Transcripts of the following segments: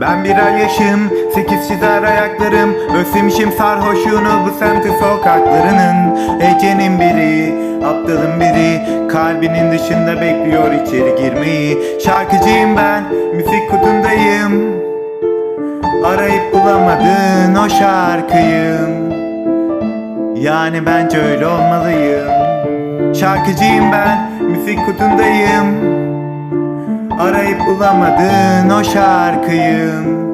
Ben bir ay yaşım, sekiz çizer ayaklarım. Özlemişim sarhoşluğunu bu semti sokaklarının. Ecenin biri, aptalın biri. Kalbinin dışında bekliyor içeri girmeyi. Şarkıcıyım ben, müzik kutundayım Arayıp bulamadın o şarkıyım. Yani bence öyle olmalıyım. Şarkıcıyım ben, müzik kutundayım Arayıp bulamadın o şarkıyım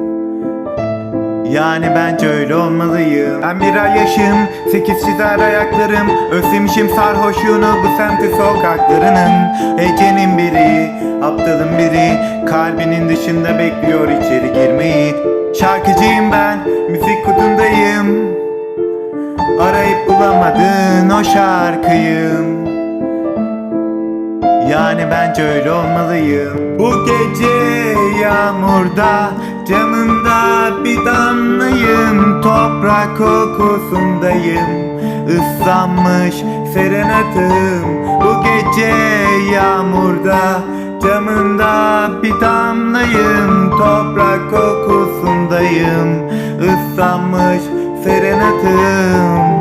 Yani bence öyle olmalıyım. Ben bir ay yaşım, sekiz çizer ayaklarım. Özlemişim sarhoşluğunu bu semti sokaklarının. Ecenin biri, aptalın biri. Kalbinin dışında bekliyor içeri girmeyi. Şarkıcıyım ben, müzik kutundayım. Arayıp bulamadın o şarkıyım yani bence öyle olmalıyım. Bu gece yağmurda Camında bir damlayım. Toprak kokusundayım. Islanmış serenatım. Bu gece yağmurda Camında bir damlayım. Toprak kokusundayım. Islanmış serenatım